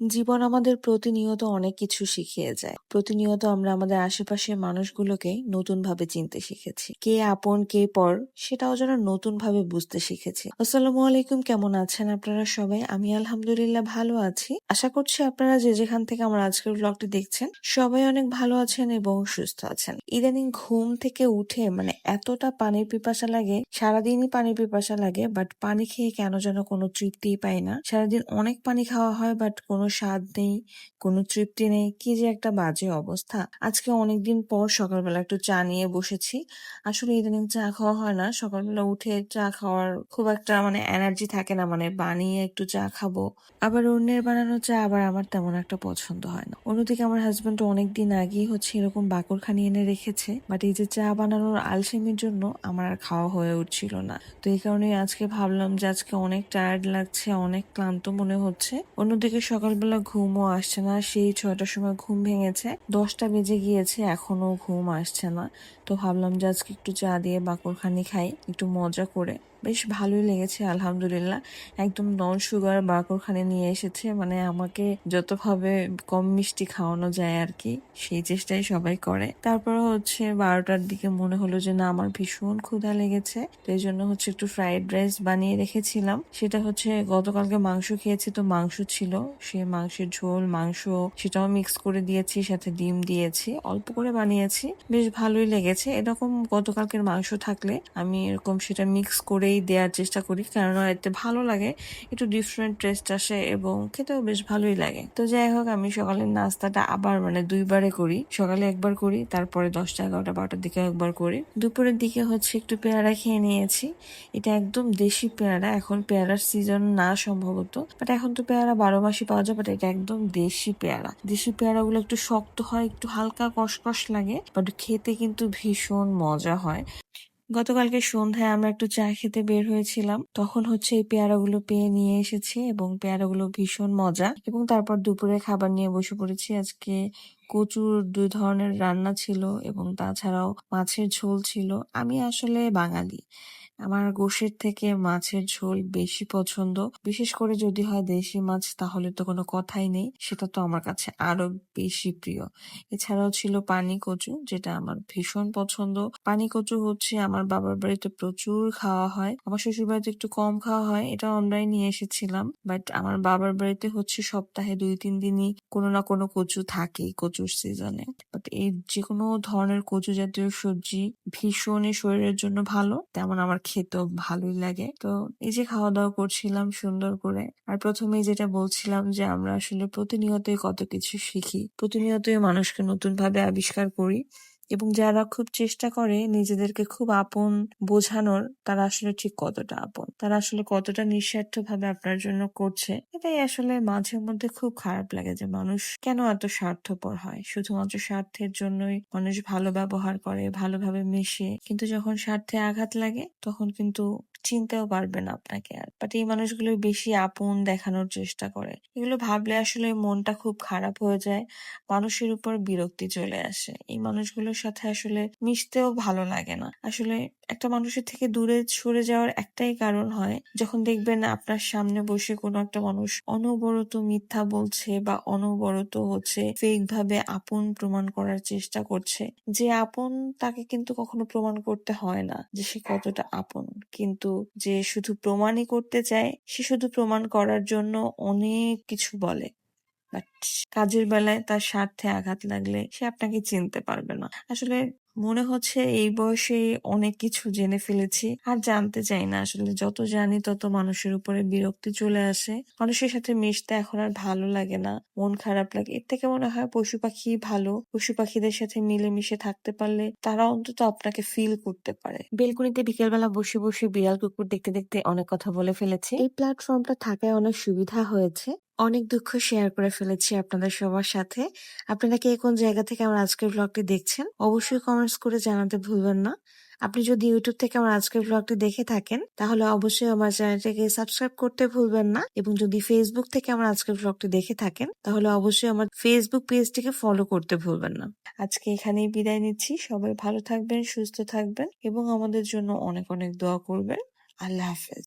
জীবন আমাদের প্রতিনিয়ত অনেক কিছু শিখিয়ে যায়। প্রতিনিয়ত আমরা আমাদের আশেপাশের মানুষগুলোকে নতুন ভাবে চিনতে শিখেছি। কে আপন, কে পর, সেটাও যেন নতুন ভাবে বুঝতে শিখেছি। আসসালামু আলাইকুম, কেমন আছেন আপনারা সবাই? আমি আলহামদুলিল্লাহ ভালো আছি। আশা করছি আপনারা যে যেখান থেকে আমার আজকের ব্লগটি দেখছেন, সবাই অনেক ভালো আছেন এবং সুস্থ আছেন। ইদানিং ঘুম থেকে উঠে মানে এতটা পানির পিপাসা লাগে, সারাদিনই পানির পিপাসা লাগে, বাট পানি খেয়ে কেন যেন কোনো তৃপ্তিই পাই না। সারাদিন অনেক পানি খাওয়া হয়, বাট কোনো স্বাদ নেই, কোনো তৃপ্তি নেই, কি যে একটা বাজে অবস্থা। আজকে অনেকদিন পর সকালবেলা একটু চা নিয়ে বসেছি। আসলে ইদানিং চা খাওয়া হয় না, সকালবেলা উঠে চা খাওয়ার খুব একটা মানে এনার্জি থাকে না মানে বানিয়ে একটু চা খাব। আবার অন্যের বানানো চা আবার আমার তেমন একটা পছন্দ হয় না। অন্যদিকে আমার হাজবেন্ড অনেকদিন আগেই হচ্ছে এরকম বাকরখানি এনে রেখেছে বাট এই যে চা বানানোর আলসেমির জন্য আমার আর খাওয়া হয়ে উঠছিল না। তো এই কারণে আজকে ভাবলাম যে আজকে অনেক টায়ার্ড লাগছে, অনেক ক্লান্ত মনে হচ্ছে। অন্যদিকে সকালবেলা ঘুমও আসছে না। সেই ছয়টার সময় ঘুম ভেঙেছে। দশটা বেজে গিয়েছে এখনও ঘুম আসছে না। তো ভাবলাম যে আজকে একটু চা দিয়ে বাকরখানি খাই, একটু মজা করে। বেশ ভালোই লেগেছে, আলহামদুলিল্লাহ। একদম নন সুগার বাকরখানে নিয়ে এসেছে মানে আমাকে যতভাবে কম মিষ্টি খাওয়ানো যায় আর কি সেই চেষ্টাই সবাই করে। তারপর হচ্ছে বারোটার দিকে মনে হলো যে না, আমার ভীষণ ক্ষুধা লেগেছে, তো এই জন্য হচ্ছে একটু ফ্রাইড রাইস বানিয়ে রেখেছিলাম। সেটা হচ্ছে গতকালকে মাংস খেয়েছি, তো মাংস ছিল, সে মাংসের ঝোল, মাংস সেটাও মিক্স করে দিয়েছি, সাথে ডিম দিয়েছি, অল্প করে বানিয়েছি, বেশ ভালোই লেগেছে। এরকম গতকালকের মাংস থাকলে আমি এরকম সেটা মিক্স করেই দেওয়ার চেষ্টা করি, কেননা এতে ভালো লাগে, একটু ডিফারেন্ট টেস্ট আসে এবং খেতেও বেশ ভালোই লাগে। তো যাই হোক, আমি সকালের নাস্তাটা আবার মানে দুইবারে করি। সকালে একবার করি, তারপরে দশটা এগারোটা বারোটার দিকে একবার করি। দুপুরের দিকে হচ্ছে একটু পেয়ারা খেয়ে নিয়েছি। এটা একদম দেশি পেয়ারা, এখন পেয়ারার সিজন না সম্ভবত বাট এখন তো পেয়ারা বারো মাসই পাওয়া যায় বাট এটা একদম দেশি পেয়ারা। দেশি পেয়ারাগুলো একটু শক্ত হয়, একটু হালকা কসকস লাগে বাট খেতে কিন্তু ভীষণ মজা হয়। গতকালকে সন্ধ্যায় আমরা একটু চা খেতে বের হয়েছিলাম। তখন হচ্ছে এই পেয়ারাগুলো পেয়ে নিয়ে এসেছি এবং পেয়ারাগুলো ভীষণ মজা। এবং তারপর দুপুরে খাবার নিয়ে বসে পড়েছি। আজকে কচুর দুই ধরনের রান্না ছিল এবং তাছাড়াও মাছের ঝোল ছিল। আমি আসলে বাঙালি। আমার গোশের থেকে মাছের ঝোল বেশি পছন্দ। বিশেষ করে যদি হয় দেশি মাছ, তাহলে তো কোনো কথাই নেই। সেটা তো আমার কাছে আরও বেশি প্রিয়। এছাড়াও ছিল পানি কচু, যেটা আমার ভীষণ পছন্দ। পানি কচু হচ্ছে আমার বাবার বাড়িতে প্রচুর খাওয়া হয়। আমার শ্বশুর বাড়িতে একটু কম খাওয়া হয়, এটা আমরাই নিয়ে এসেছিলাম। বাট আমার বাবার বাড়িতে হচ্ছে সপ্তাহে দুই, তিন দিনই কোনো না কোনো কচু থাকেই কচুর সিজনে বাট এই যে কোনো ধরনের কচু জাতীয় সবজি ভীষণই শরীরের জন্য ভালো। তেমন আমার খেতেও ভালোই লাগে। তো এই যে খাওয়া দাওয়া করছিলাম সুন্দর করে, আর প্রথমেই যেটা বলছিলাম যে আমরা আসলে প্রতিনিয়তই কত কিছু শিখি, প্রতিনিয়তই মানুষকে নতুন ভাবে আবিষ্কার করি। এবং যারা খুব চেষ্টা করে নিজেদেরকে খুব আপন বোঝানোর, তারা আসলে ঠিক কতটা আপন? তারা আসলে কতটা নিঃস্বার্থ ভাবে আপনার জন্য করছে? এটাই আসলে মাঝে মধ্যে খুব খারাপ লাগে যে মানুষ কেন এত স্বার্থপর হয়? শুধুমাত্র স্বার্থের জন্যই মানুষ ভালো ব্যবহার করে, ভালোভাবে মেশে। কিন্তু যখন স্বার্থে আঘাত লাগে, তখন কিন্তু চিনতেও পারবে না আপনাকে আর। বাট এই মানুষগুলো বেশি আপন দেখানোর চেষ্টা করে। এগুলো ভাবলে আসলে মনটা খুব খারাপ হয়ে যায়, মানুষের উপর বিরক্তি চলে আসে। এই মানুষগুলোর সাথে আসলে মিশতেও ভালো লাগে না। আসলে একটা মানুষের থেকে দূরে সরে যাওয়ার একটাই কারণ হয়, যখন দেখবেন আপনার সামনে বসে কোনো একটা মানুষ অনবরত মিথ্যা বলছে বা অনবরত হচ্ছে ফেক ভাবে আপন প্রমাণ করার চেষ্টা করছে। যে আপন তাকে কিন্তু কখনো প্রমাণ করতে হয় না যে সে কতটা আপন। কিন্তু যে শুধু প্রমাণই করতে চায়, সে শুধু প্রমাণ করার জন্য অনেক কিছু বলে। বাট কাজের বেলায় তার স্বার্থে আঘাত লাগলে সে আপনাকে চিনতে পারবে না। আসলে মনে হচ্ছে এই বয়সে অনেক কিছু জেনে ফেলেছি। আর জানতে চাই না আসলে যত জানি তত মানুষের উপরে বিরক্তি চলে আসে। মানুষের সাথে মিশতে এখন আর ভালো লাগে না। মন খারাপ লাগে। এর থেকে মনে হয় পশু পাখি ভালো। পশু পাখিদের সাথে মিলেমিশে থাকতে পারলে তারা অন্তত আপনাকে ফিল করতে পারে। বেলকুনিতে বিকেলবেলা বসে বসে বিড়াল কুকুর দেখতে দেখতে অনেক কথা বলে ফেলেছে। এই প্ল্যাটফর্মটা থাকায় অনেক সুবিধা হয়েছে। অনেক দুঃখ শেয়ার করে ফেলেছি আপনাদের সবার সাথে। আপনারা কে কোন জায়গা থেকে আমার আজকের ব্লগটি দেখছেন, অবশ্যই কমেন্টস করে জানাতে ভুলবেন না। আপনি যদি ইউটিউব থেকে আমার আজকের ব্লগটি দেখে থাকেন, তাহলে অবশ্যই আমার চ্যানেলটিকে সাবস্ক্রাইব করতে ভুলবেন না। এবং যদি ফেসবুক থেকে আমার আজকের ব্লগটি দেখে থাকেন, তাহলে অবশ্যই আমার ফেসবুক পেজটিকে ফলো করতে ভুলবেন না। আজকে এখানেই বিদায় নিচ্ছি। সবাই ভালো থাকবেন, সুস্থ থাকবেন এবং আমাদের জন্য অনেক অনেক দোয়া করবেন। আল্লাহ হাফেজ।